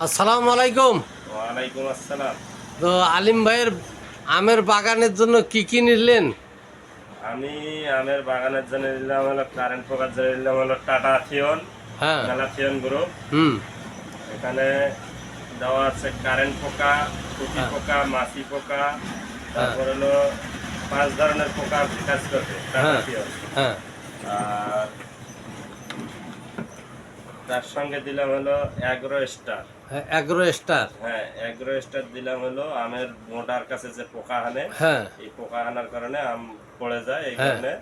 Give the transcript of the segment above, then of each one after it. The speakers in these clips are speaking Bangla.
আসসালামু আলাইকুম। ওয়ালাইকুম আসসালাম। তো আলিম ভাইয়ের আমের বাগানের জন্য কি কি নিলেন? আমি আমের বাগানের জন্য নিলাম হলো কারেন্ট পোকার জন্য নিলাম হলো টাটা থিয়ন হ্যাঁ। মেলা থিয়ন গ্রুপ হুম। এখানে দেওয়া আছে কারেন্ট পোকা কুটি হ্যাঁ। পোকা মাছি পোকা তারপর হলো পাঁচ ধরনের পোকা কাজ করবে টাটা হ্যাঁ। থিয়ন। হ্যাঁ। আর তার সঙ্গে দিলাম হলো অ্যাগ্রো স্টার অ্যাগ্রো স্টার হ্যাঁ অ্যাগ্রো স্টার দিলাম হলো আমের মোটার কাছে যে পোকা হানে হ্যাঁ। এই পোকা আনার কারণে আম পড়ে যায় এই হ্যাঁ। কারণে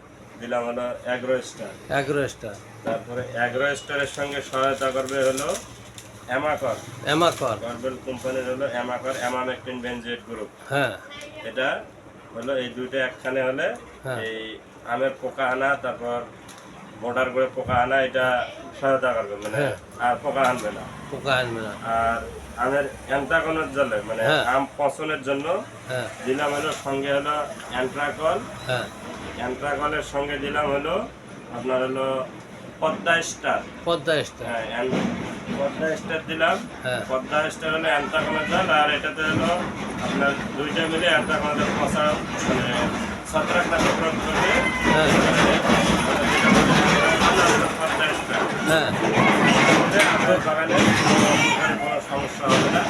দিলাম হলো অ্যাগ্রো স্টার অ্যাগ্রো স্টার তারপরে অ্যাগ্রো স্টারের সঙ্গে সহায়তা করবে হলো অ্যামাকর অ্যামাকর কোম্পানির হলো অ্যামাকর অ্যামামেকটিন বেনজেট গ্রুপ হ্যাঁ। এটা হলো এই দুইটা একখানে হলে হ্যাঁ। এই আমের পোকা আনা তারপর মোটার করে পোকা আনা এটা সহায়তা করবে মানে হ্যাঁ। আর পোকা আনবে না। পোকা আনবে না। আর আমের অ্যান্টাকনের জন্য মানে হ্যাঁ। আম পচনের জন্য হ্যাঁ। দিলাম হলো সঙ্গে হলো অ্যান্ট্রাকল হ্যাঁ। অ্যান্ট্রাকলের সঙ্গে দিলাম হলো আপনার হলো পদ্মা স্টার পদ্মা স্টার হ্যাঁ পদ্মা স্টার দিলাম। পদ্মা স্টার হলো অ্যান্ট্রাকলের জল আর এটাতে হলো আপনার দুইটা মিলে অ্যান্ট্রাকলের পচা মানে ছত্রাকনাশক প্রয়োগ করবে হ্যাঁ পদ্মা স্টার হ্যাঁ। আপনার বাগানে কোনো সমস্যা হবে না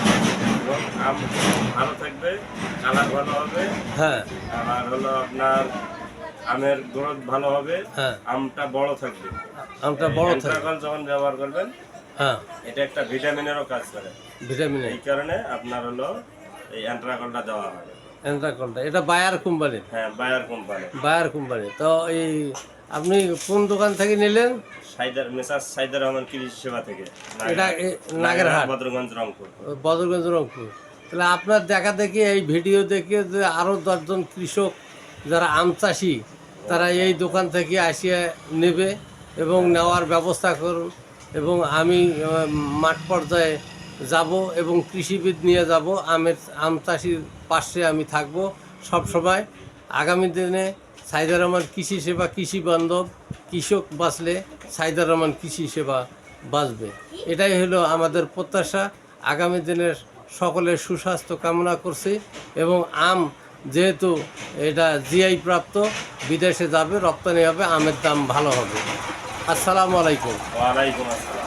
এবং আম ভালো থাকবে কালার ভালো হবে হ্যাঁ। আর হলো আপনার আমের গ্রোথ ভালো হবে হ্যাঁ। আমটা বড় থাকবে আমটা বড় থাকে। অ্যান্ট্রাকল যখন ব্যবহার করবেন হ্যাঁ। এটা একটা ভিটামিনেরও কাজ করে। ভিটামিন এই কারণে আপনার হলো এই অ্যান্ট্রাকলটা দেওয়া হবে অ্যান্ট্রাকলটা এটা বায়ার কোম্পানির। হ্যাঁ বায়ার কোম্পানি। Bayer company. তো এই আপনি কোন দোকান থেকে নিলেন? সাইদার মেসাজ সাইদার রহমান কৃষি সেবা থেকে। এটা নাগেরহাট। ভদ্রগঞ্জ রংপুর। বদরগঞ্জ রংপুর। তাহলে আপনার দেখা দেখি এই ভিডিও দেখে যে আরও দশজন কৃষক যারা আম চাষি তারা এই দোকান থেকে আসিয়া নেবে এবং নেওয়ার ব্যবস্থা করুন এবং আমি মাঠ পর্যায়ে যাব এবং কৃষিবিদ নিয়ে যাব, আমের, আম চাষির পাশে আমি থাকব সব সময়। আগামী দিনে সাইদার রহমান কৃষি সেবা, কৃষি বান্ধব, কৃষক বাঁচলে সাইদার রহমান কৃষি সেবা বাঁচবে। এটাই হলো আমাদের প্রত্যাশা। আগামী দিনের সকলের সুস্বাস্থ্য কামনা করছি এবং আম যেহেতু এটা জিআই প্রাপ্ত, বিদেশে যাবে, রপ্তানি হবে, আমের দাম ভালো হবে। আসসালামু আলাইকুম। ওয়ালাইকুম আসসালাম।